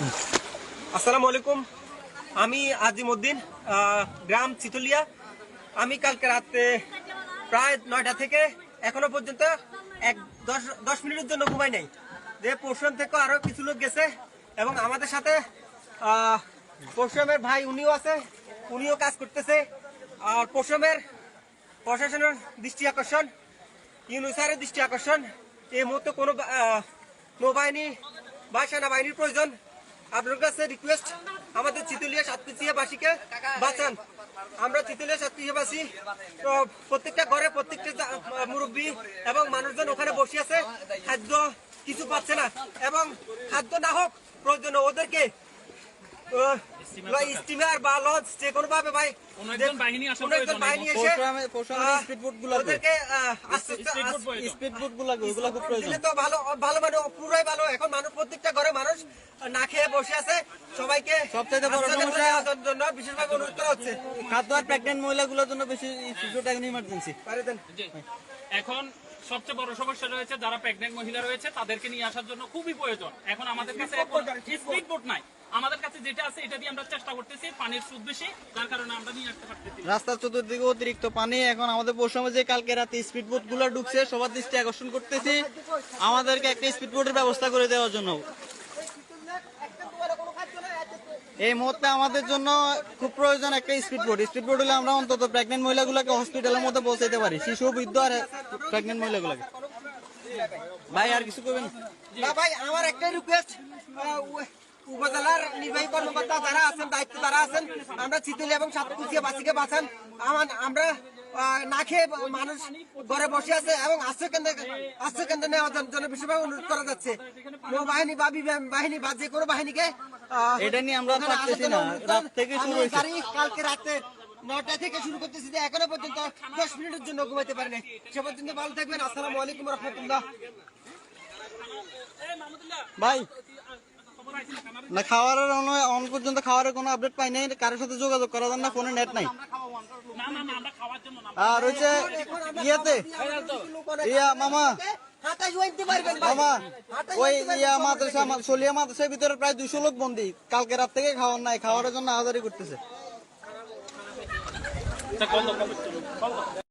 আসসালামু আলাইকুম। আমি আজিমউদ্দিন গ্রাম চিতুলিয়া। আমি কালকে রাতে প্রায় নয়টা থেকে এখনও পর্যন্ত এক দশ দশ মিনিটের জন্য ঘুমাই নাই। যে পরশুরাম থেকে আরও কিছু লোক গেছে এবং আমাদের সাথে পরশুরামের ভাই উনিও আছে, উনিও কাজ করতেছে। আর পরশুরামের প্রশাসনের দৃষ্টি আকর্ষণ ইউনুসারের দৃষ্টি আকর্ষণ। এই মুহূর্তে কোনো নৌবাহিনী বা সেনাবাহিনীর প্রয়োজন আপনার কাছে রিকোয়েস্ট আমাদের চিতুলিয়া সাতকুচিয়া বাসীকে বাঁচান। আমরা চিতুলিয়া সাতকুচিয়া বাসী প্রত্যেকটা ঘরে প্রত্যেকটা মুরব্বী এবং মানুষজন ওখানে বসে আছে। খাদ্য কিছু পাচ্ছে না এবং খাদ্য না হোক প্রয়োজন ওদেরকে স্টিমার বা লঞ্চ যে কোনো ভাবে ভাই বাহিনী এসে। স্পিড বোটগুলো খুব প্রয়োজন। তো ভালো ভালো মানে পুরাই ভালো। এখন মানুষ প্রত্যেকটা ঘরে মানুষ না খেয়ে বসে আছে। সবাইকে বড় সমস্যা- জন্য বিশেষভাবে অনুরোধ করা হচ্ছে। খাদ্য আর প্রেগনেন্ট মহিলাগুলোর জন্য বেশি এখন ইমার্জেন্সি পারে দেন। এখন সবচেয়ে বড় সমস্যা রয়েছে যারা প্রেগনেন্ট মহিলা রয়েছে তাদেরকে নিয়ে আসার জন্য খুবই প্রয়োজন। এখন আমাদের কাছে স্পিড বোট নাই। আমাদের কাছে যেটা আছে এটা দিয়ে আমরা চেষ্টা করতেছি পানির সুদ বেশি যার কারণে আমরা নিয়ে আসতে পারতেছি। রাস্তার চতুর্দিকে অতিরিক্ত পানি এখন আমাদের পরশুরামে যে কালকে রাতে স্পিড বোটগুলো ঢুকছে সবার দৃষ্টি আকর্ষণ করতেছি। আমাদেরকে একটা স্পিড বোটের ব্যবস্থা করে দেওয়ার জন্য। এই মুহূর্তে আমাদের জন্য খুব প্রয়োজন একটা স্পিড বোর্ড স্পিড বোট হলে আমরা অন্তত প্রেগনেন্ট মহিলাগুলোকে হসপিটালের মধ্যে পৌঁছাইতে পারি। শিশু, বৃদ্ধ আর প্রেগনেন্ট মহিলাগুলোকে। ভাই, আর কিছু করবেন ভাই, আমার একটাই রিকোয়েস্ট উপজেলার নির্বাহী কর্মকর্তা যারা আছেন, দায়িত্ব যারা আছেন, আমরা চিতলি এবং সাতকুচিয়া বাসীকে বাঁচান। আমার- না খেয়ে মানুষ ঘরে বসে আছে এবং আশ্রয় কেন্দ্রে আশ্রয় কেন্দ্রে নেওয়ার জন্য- বিশেষভাবে অনুরোধ করা যাচ্ছে নৌবাহিনী বা বাহিনী বা যে কোনো বাহিনীকে এটা নিয়ে আমরা পারতেছি না। রাত থেকে শুরু হয়েছে। কালকে রাতে নটা থেকে শুরু করতেছি যে এখনও পর্যন্ত দশ মিনিটের জন্য ঘুমাইতে পারেনি সে পর্যন্ত ভালো থাকবেন আসসালামু আলাইকুম রহমতুল্লাহ ভাই না খাওয়ারের অন- অন পর্যন্ত খাওয়ারের কোনো আপডেট পাই নাই কারোর সাথে যোগাযোগ করা যায় না ফোনে নেট নাই আর হচ্ছে ইয়েতে ইয়া মামা। মামা ওই ইয়া। মাদ্রাসা সলিয়া মাদ্রাসার ভিতরে প্রায় দুইশো লোক বন্দি কালকে রাত থেকে খাওয়ার নাই খাওয়ারের জন্য আহাজারি করতেছে